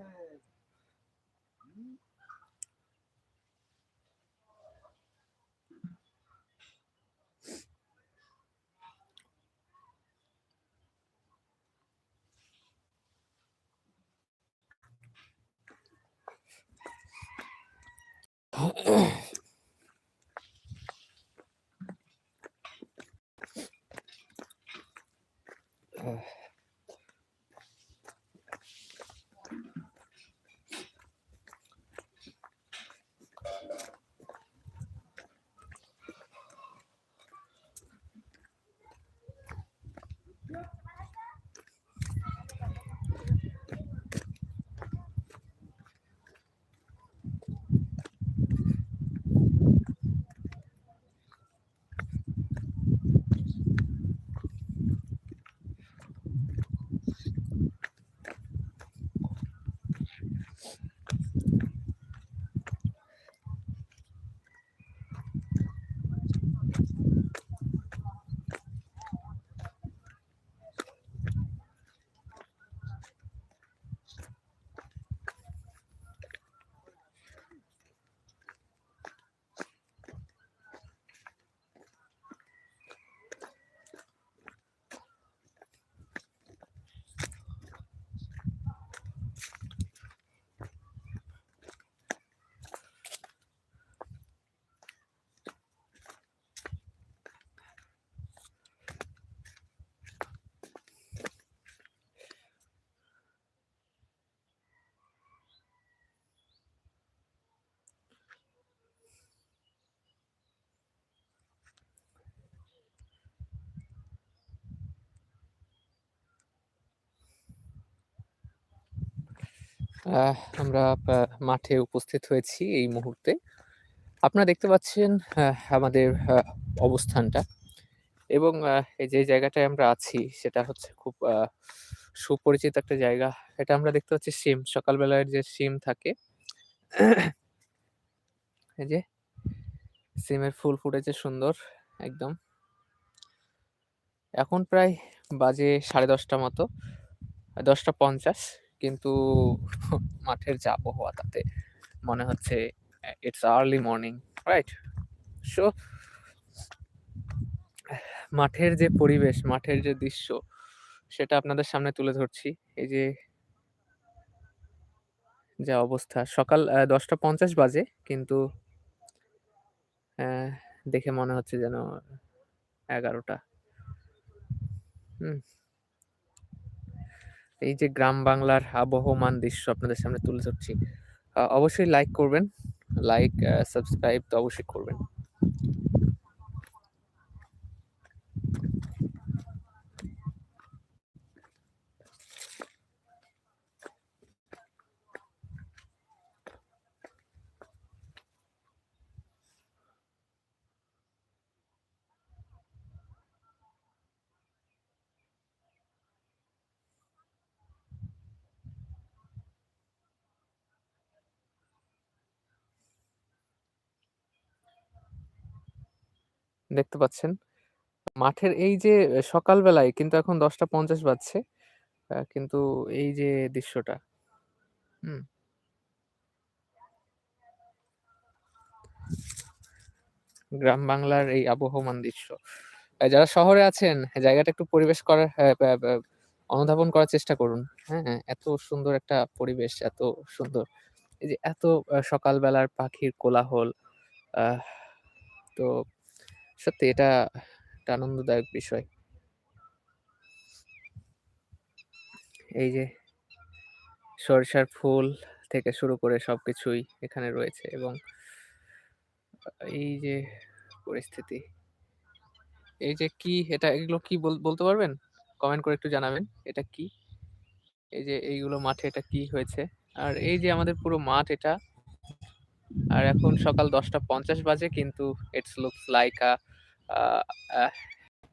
嗯。嗯 আমরা মাঠে উপস্থিত হয়েছি এই মুহূর্তে। আপনারা দেখতে পাচ্ছেন আমাদের অবস্থানটা এবং যে জায়গাটায় আমরা আছি সেটা হচ্ছে খুব সুপরিচিত একটা জায়গা। এটা আমরা দেখতে পাচ্ছি সিম সকালবেলার যে সিম থাকে, এই যে সিমের ফুল ফুটেছে সুন্দর, একদম। এখন প্রায় বাজে 10:30 মতো। 10:50 কিন্তু মাঠের যে আবহাওয়া তাতে মনে হচ্ছে it's early morning, right? So মাঠের যে পরিবেশ, মাঠের যে দৃশ্য সেটা আপনাদের সামনে তুলে ধরছি। এই যে যা অবস্থা সকাল দশটা পঞ্চাশ বাজে কিন্তু দেখে মনে হচ্ছে যেন 11টা। হুম। এই যে গ্রাম বাংলার আবহমান দৃশ্য আপনাদের সামনে তুলে ধরছি। অবশ্যই লাইক করবেন। লাইক, সাবস্ক্রাইব তো অবশ্যই করবেন। দেখতে পাচ্ছেন। মাঠের এই যে সকাল বেলায় কিন্তু এখন 10:50 বাজছে। কিন্তু এই যে দৃশ্যটা হুম। গ্রাম বাংলার এই আবহমান দৃশ্য। যারা শহরে আছেন জায়গাটা একটু পরিবেশ করার হ্যাঁ, অনুধাবন করার চেষ্টা করুন। হ্যাঁ? এত সুন্দর একটা পরিবেশ, এত সুন্দর। এই যে এত সকালবেলার পাখির কোলাহল তো সত্যি এটা একটা আনন্দদায়ক বিষয়। এই যে সরিষার ফুল থেকে শুরু করে সব কিছুই এখানে রয়েছে এবং এই যে পরিস্থিতি। এই যে কি, এটা এগুলো কি বল, বলতে পারবেন? কমেন্ট করে একটু জানাবেন। এটা কি? এই যে এইগুলো মাঠে এটা কি হয়েছে? আর এই যে আমাদের পুরো মাঠ এটা। আর এখন সকাল 10:50 বাজে কিন্তু it's looks like a a ah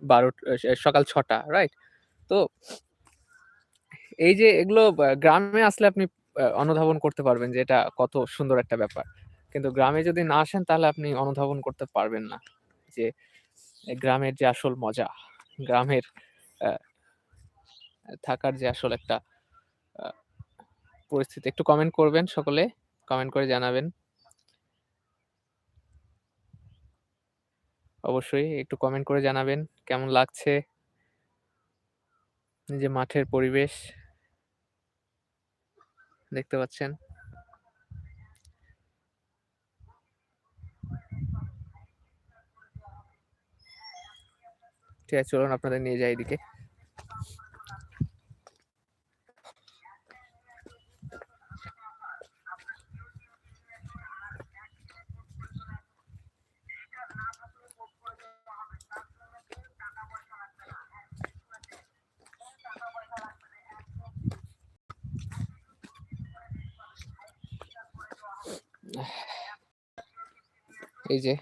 12 স সকাল ছটা রাইট? তো এই যে এগুলো গ্রামে আসলে আপনি অনুধাবন করতে পারবেন যে এটা কত সুন্দর একটা ব্যাপার। কিন্তু গ্রামে যদি না আসেন তাহলে আপনি অনুধাবন করতে পারবেন না। যে গ্রামের যে আসল মজা, গ্রামের থাকার যে আসল একটা পরিস্থিতি একটু কমেন্ট করবেন সকলে। কমেন্ট করে জানাবেন। অবশ্যই একটু কমেন্ট করে জানাবেন, কেমন লাগছে? যে মাঠের পরিবেশ। দেখতে পাচ্ছেন। ঠিক আছে, চলুন আপনাদের নিয়ে যাই এদিকে। এই যে